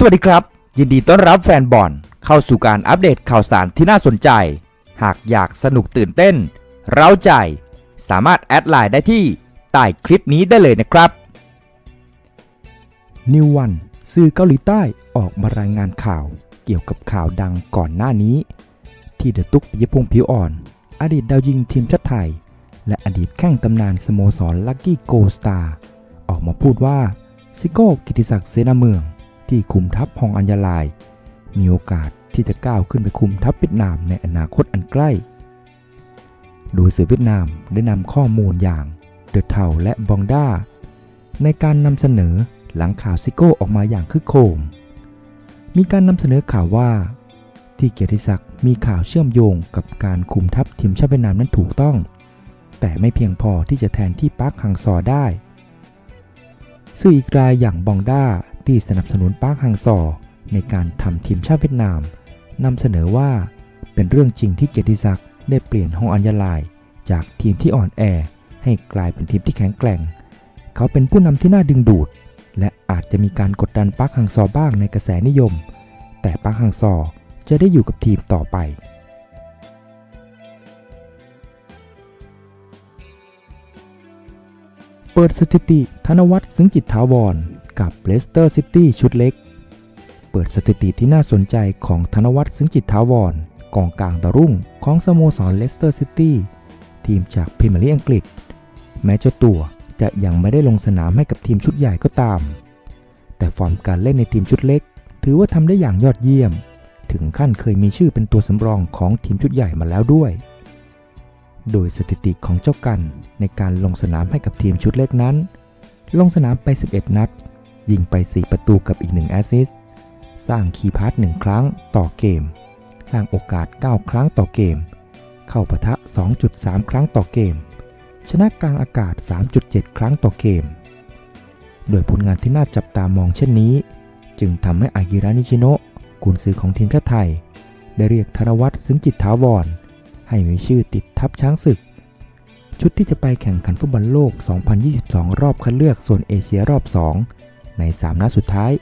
สวัสดีครับ ยินดีต้อนรับแฟนบอลเข้าสู่การอัปเดตข่าวสารที่น่าสนใจ หากอยากสนุกตื่นเต้น เร้าใจ สามารถแอดไลน์ได้ที่ใต้คลิปนี้ได้เลยนะครับนิววันสื่อเกาหลีใต้ออกมารายงานข่าวเกี่ยวกับข่าวดังก่อนหน้านี้ ที่เดตุกปิยพงษ์ผิวอ่อน อดีตดาวยิงทีมชาติไทย และอดีตแข้งตำนานสโมสรลักกี้โกสตาร์ออกมาพูดว่าซิโก้กิติศักดิ์เสนาเมือง ที่คุมทัพฮองอัญญาลาย มีโอกาสที่จะก้าวขึ้นไปคุมทัพเวียดนามในอนาคตอันใกล้ โดยสื่อเวียดนามได้นำข้อมูลอย่างเดอะเทาและบองด้าในการนำเสนอหลังข่าวซิโก้ออกมาอย่างคึกโคม มีการนำเสนอข่าวว่า ที่เกียรติศักดิ์มีข่าวเชื่อมโยงกับการคุมทัพทีมชาติเวียดนามนั้นถูกต้อง แต่ไม่เพียงพอที่จะแทนที่ปาร์คฮังซอได้สื่ออีกรายอย่างบองด้า ที่สนับสนุนปาร์คฮังซอ ในการทำทีมชาติเวียดนามนำเสนอว่าเป็นเรื่องจริงที่เกียรติศักดิ์ได้เปลี่ยนฮองอัญญาลาย จากทีมที่อ่อนแอ ให้กลายเป็นทีมที่แข็งแกร่ง เขาเป็นผู้นำที่น่าดึงดูด และอาจจะมีการกดดันปาร์คฮังซอบ้างในกระแสนิยม แต่ปาร์คฮังซอจะได้อยู่กับทีมต่อไปเปิดสถิติธนวัฒน์ซึ้งจิตถาวร กับเลสเตอร์ซิตี้ชุดเล็ก เปิดสถิติที่น่าสนใจของธนวัฒน์ซึ้งจิตถาวรกองกลางดาวรุ่งของสโมสรเลสเตอร์ซิตี้ทีมจากพรีเมียร์ลีกอังกฤษ แม้เจ้าตัวจะยังไม่ได้ลงสนามให้กับทีมชุดใหญ่ก็ตาม แต่ฟอร์มการเล่นในทีมชุดเล็ก ถือว่าทำได้อย่างยอดเยี่ยม ถึงขั้นเคยมีชื่อเป็นตัวสำรองของทีมชุดใหญ่มาแล้วด้วย โดยสถิติของเจ้ากันในการลงสนามให้กับทีมชุดเล็กนั้น ลงสนามไป 11 นัด ยิงไป 4 ประตูกับอีก 1 แอสซิสสร้างคีย์พาส1ครั้งต่อเกม สร้างโอกาส 9 ครั้งต่อเกม เข้าปะทะ 2.3 ครั้งต่อเกม ชนะกลางอากาศ 3.7 ครั้งต่อเกม โดยผลงานที่น่าจับตามองเช่นนี้ จึงทำให้อากิระนิชิโนะกุนซือของทีมชาติไทย ได้เรียกธนวัฒน์ซึ้งจิตถาวร ให้มีชื่อติดทัพช้างศึกชุดที่จะไปแข่งขันฟุตบอลโลก 2022 รอบคัดเลือกโซนเอเชียรอบ 2 ใน 3 นัดสุดท้าย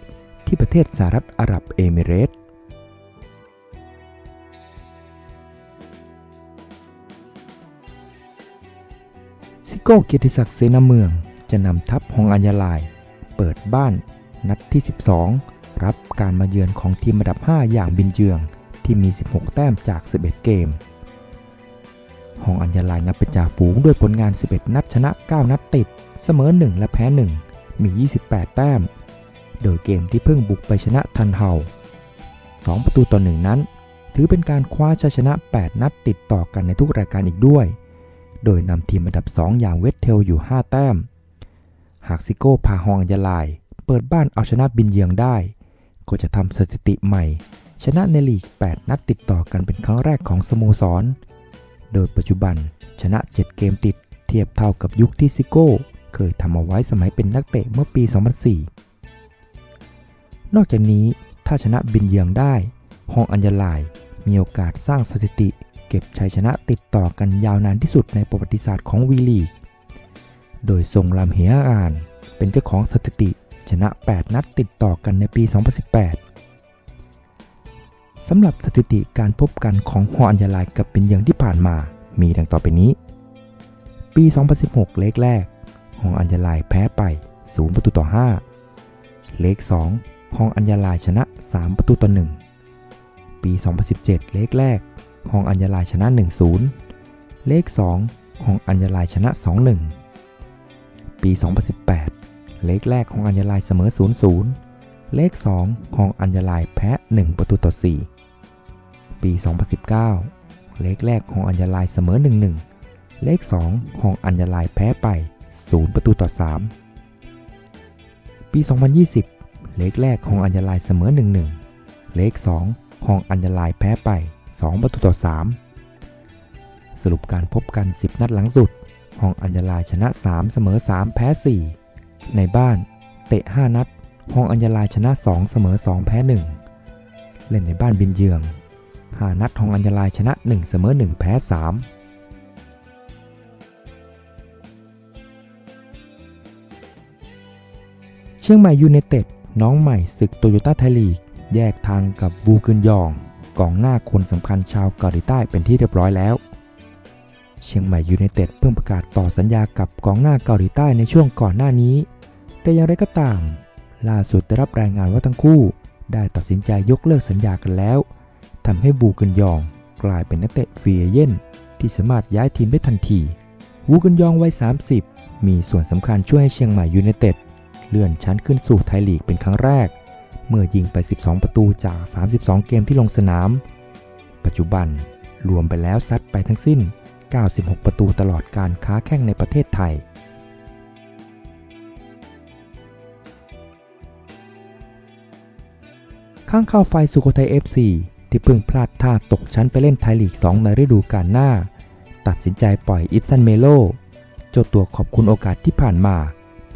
ที่ประเทศสหรัฐอาหรับเอมิเรตส์ซิโก้เกียรติศักดิ์เสนาเมืองจะนำทัพฮองอัญญาลาย เปิดบ้านนัดที่ 12 รับการมาเยือนของทีมระดับ 5 อย่างบินเจืองที่มี 16 แต้มจาก 11 เกมฮองอัญญาลายนับเป็นจ่าฝูงด้วยผลงาน 11 นัดชนะ 9 นัดติด เสมอ 1 และแพ้ 1 มี 28 แต้ม โดยเกมที่เพิ่งบุกไปชนะทันเฮา2 ประตูต่อ1นั้น ถือเป็นการคว้าชัยชนะ 8 นัดติดต่อกันในทุกรายการอีกด้วย โดยนำทีมอันดับ 2 อย่างเวสเทลอยู่ 5 แต้ม หากซิโก้พาฮองอญญาลาย เปิดบ้านเอาชนะบินเยืองได้ ก็จะทำสถิติใหม่ ชนะในลีก 8 นัดติดต่อกันเป็นครั้งแรกของสโมสร โดยปัจจุบันชนะ 7 เกมติด เทียบเท่ากับยุคที่ซิโก้ เคยทำเอาไว้สมัยเป็นนักเตะเมื่อปี 2004 นอกจากนี้ถ้าชนะบินเยืองได้ ฮองอัญญาลายมีโอกาสสร้างสถิติ เก็บชัยชนะติดต่อกันยาวนานที่สุดในประวัติศาสตร์ของวีลีก โดยทรงลำเฮียอาน เป็นเจ้าของสถิติชนะ 8 นัดติดต่อกันในปี 2018 สำหรับสถิติการพบกันของฮองอัญญาลายกับบินเยืองที่ผ่านมา มีดังต่อไปนี้ ปี 2016 เลขแรก ฮองอัญญาลายแพ้ไป 0 ประตูต่อ 5 เลข2ฮองอัญญาลายชนะ 3 ประตูต่อ 1 ปี 2017 เลขแรกฮองอัญญาลายชนะ 1-0 เลข2ฮองอัญญาลายชนะ 2-1 ปี 2018 เลขแรกของอัญญาลายเสมอ 0-0 เลข 2 ของอัญญาลายแพ้ 1 ประตูต่อ 4 ปี 2019 เลขแรกของอัญญาลายเสมอ 1-1 เลข 2 ของอัญญาลายแพ้ไป 0 ประตูต่อ 3 ปี 2020 เลขแรกของอัญญาลายเสมอ 1-1 เลข 2 ของอัญญาลายแพ้ไป 2 ประตูต่อ 3 สรุปการพบกัน 10 นัดหลังสุดฮองอัญญาลายชนะ 3 เสมอ 3 แพ้ 4 ในบ้านเตะ 5 นัดฮองอัญญาลายชนะ 2 เสมอ 2 แพ้ 1 เล่นในบ้านบินเยือง 5 นัดฮองอัญญาลายชนะ 1 เสมอ 1 แพ้ 3 ชียงใหม่ยูไนเต็ดน้องใหม่ศึกโตโยต้าไทยลีก แยกทางกับบูกึนยองกองหน้าคนสำคัญชาวเกาหลีใต้เป็นที่เรียบร้อยแล้ว เชียงใหม่ยูไนเต็ดเพิ่งประกาศต่อสัญญากับกองหน้าเกาหลีใต้ในช่วงก่อนหน้านี้ แต่อย่างไรก็ตาม ล่าสุดได้รับรายงานว่าทั้งคู่ ได้ตัดสินใจยกเลิกสัญญากันแล้วทำให้บูกึนยองกลายเป็นนักเตะฟรีเอเย่นที่สามารถย้ายทีมได้ทันทีวูกึนยองวัย 30 มีส่วนสำคัญช่วยให้เชียงใหม่ยูไนเต็ด เลื่อนชั้นขึ้นสู่ไทยลีกเป็นครั้งแรก เมื่อยิงไป 12 ประตูจาก 32 เกมที่ลงสนาม ปัจจุบันรวมไปแล้วซัดไปทั้งสิ้น 96 ประตูตลอดการค้าแข่งในประเทศไทยข้างเข้าไฟสุโขทัย FC ที่เพิ่งพลาดท่าตกชั้นไปเล่นไทยลีก 2 ในฤดูกาลหน้า ตัดสินใจปล่อยอิฟซันเมโลเจ้าตัวขอบคุณโอกาสที่ผ่านมา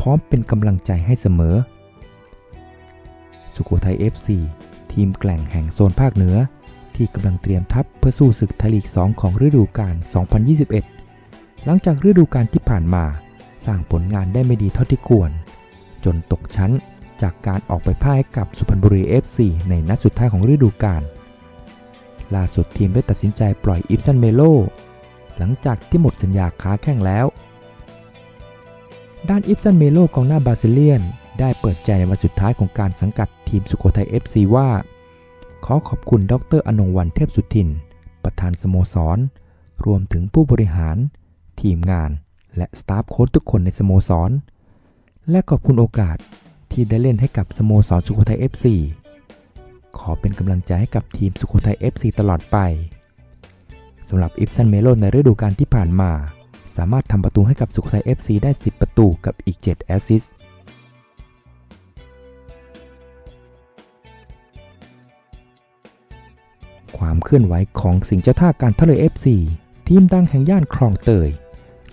พร้อมเป็นกำลังใจให้เสมอ สุโขทัย FC ทีมแกล่งแห่งโซนภาคเหนือ ที่กำลังเตรียมทัพเพื่อสู้ศึกไทยลีก 2 ของฤดูกาล 2021 หลังจากฤดูกาลที่ผ่านมา สร้างผลงานได้ไม่ดีเท่าที่ควร จนตกชั้นจากการออกไปพ่ายกับสุพรรณบุรี FC ในนัดสุดท้ายของฤดูกาลล่าสุดทีมได้ตัดสินใจปล่อยอิฟซันเมโลหลังจากที่หมดสัญญาค้าแข่งแล้ว ด้านอิฟซันเมโลกองหน้าบราซิเลียน ได้เปิดใจในวันสุดท้ายของการสังกัดทีมสุโขทัย FC ว่า ขอขอบคุณดรอนงวันเทพสุทิน ประธานสโมสร รวมถึงผู้บริหาร ทีมงาน และสตาฟโค้ชทุกคนในสโมสร และขอบคุณโอกาสที่ได้เล่นให้กับสโมสรสุโขทัย FC ขอเป็นกำลังใจให้กับทีมสุโขทัย FC ตลอดไปสำหรับอิฟซันเมโลในฤดูกาลที่ผ่านมา สามารถทำประตูให้กับสุโขทัย FC ได้ 10 ประตูกับอีก 7 แอสซิสต์ความเคลื่อนไหวของสิงห์เจ้าท่าการท่าเรือ FC ทีมดังแห่งย่านคลองเตย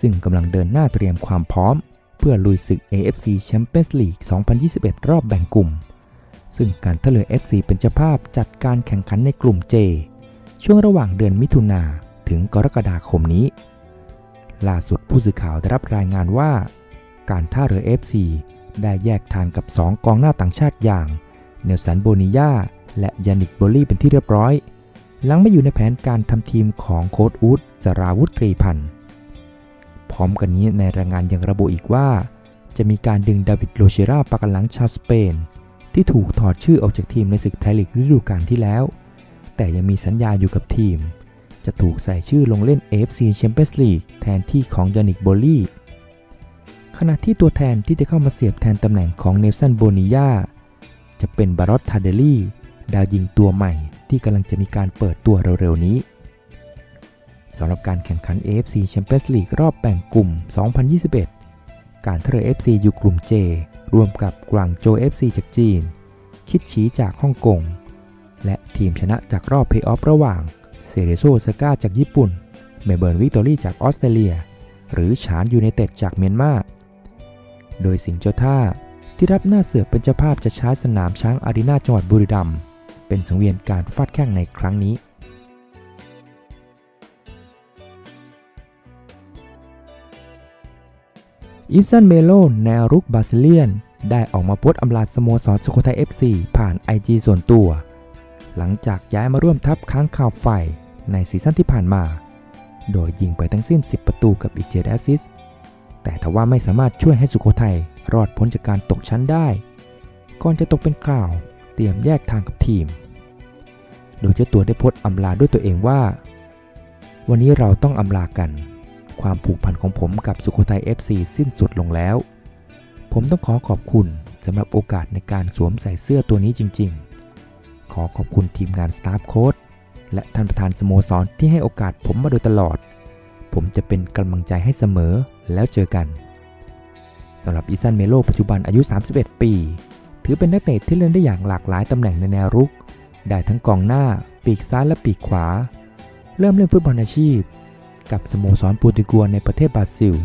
ซึ่งกำลังเดินหน้าเตรียมความพร้อม เพื่อลุยศึก AFC Champions League 2021 รอบแบ่งกลุ่ม ซึ่งการท่าเรือ FC เป็นเจ้าภาพจัดการแข่งขันในกลุ่ม J ช่วงระหว่างเดือนมิถุนาถึงกรกฎาคมนี้ ล่าสุดผู้สื่อข่าวได้รับรายงานว่า การท่าเรือ FC ได้แยกทางกับ 2 กองหน้าต่างชาติอย่าง เนลสันโบนิยาและยานิกโบลี่เป็นที่เรียบร้อย หลังไม่อยู่ในแผนการทำทีมของโค้ดอูดสราวุธตรีพันธ์พร้อมกันนี้ในรายงานยังระบุอีกว่า จะมีการดึงดาวิดโลเชราปากันหลังชาวสเปน ที่ถูกถอดชื่อออกจากทีมในศึกไทยลีกฤดูกาลที่แล้ว แต่ยังมีสัญญาอยู่กับทีม จะถูกใส่ชื่อลงเล่น AFC Champions League แทนที่ของยานิกโบลี่ขณะที่ตัวแทนที่จะเข้ามาเสียบแทนตำแหน่งของเนลสันโบนิยาจะเป็นบารอตทาเดลี่ดาวยิงตัวใหม่ที่กำลังจะมีการเปิดตัวเร็วๆนี้สำหรับการแข่งขัน AFC Champions League รอบแบ่งกลุ่ม 2021 การท่าเรือ FC อยู่กลุ่ม J รวมกับกวางโจ FC จากจีน คิดฉีจากฮ่องกง และทีมชนะจากรอบเพย์ออฟระหว่าง เซเรโซซาก้าจากญี่ปุ่น เมเบิร์นวิกตอรี่จากออสเตรเลีย หรือฉานยูไนเต็ดจากเมียนมา โดยสิงห์เจ้าท่าที่รับหน้าเสือเป็นเจ้าภาพจะใช้สนามช้างอารีนาจังหวัดบุรีรัมย์เป็นสังเวียนการฟาดแข้งในครั้งนี้อีฟซันเมโลแนวรุกบาซิเลียน ได้ออกมาโพสต์อำลาสโมสรสุโขทัย FC ผ่าน IG ส่วนตัว หลังจากย้ายมาร่วมทัพค้างข่าวไฟในซีซั่นที่ผ่านมา โดยยิงไปทั้งสิ้น 10 ประตูกับอีก7แอสซิสต์แต่ทว่าไม่สามารถช่วยให้สุโขทัยรอดพ้นจากการตกชั้นได้ ก่อนจะตกเป็นข่าวเตรียมแยกทางกับทีม โดยเจ้าตัวได้โพสต์อำลาด้วยตัวเองว่า วันนี้เราต้องอำลากัน ความผูกพันของผมกับสุโขทัย FC สิ้นสุดลงแล้ว ผมต้องขอขอบคุณสำหรับโอกาสในการสวมใส่เสื้อตัวนี้จริง ๆ ขอขอบคุณทีมงานสตาฟโค้ดและท่านประธานสโมสรที่ให้โอกาสผมมาโดยตลอด ผมจะเป็นกำลังใจให้เสมอแล้วเจอกันสำหรับอีซันเมโลปัจจุบันอายุ 31 ปี ถือเป็นนักเตะที่เล่นได้อย่างหลากหลายตำแหน่งในแนวรุก ได้ทั้งกองหน้า ปีกซ้ายและปีกขวา เริ่มเล่นฟุตบอลอาชีพ กับสโมสรโปรตุกัวในประเทศบราซิล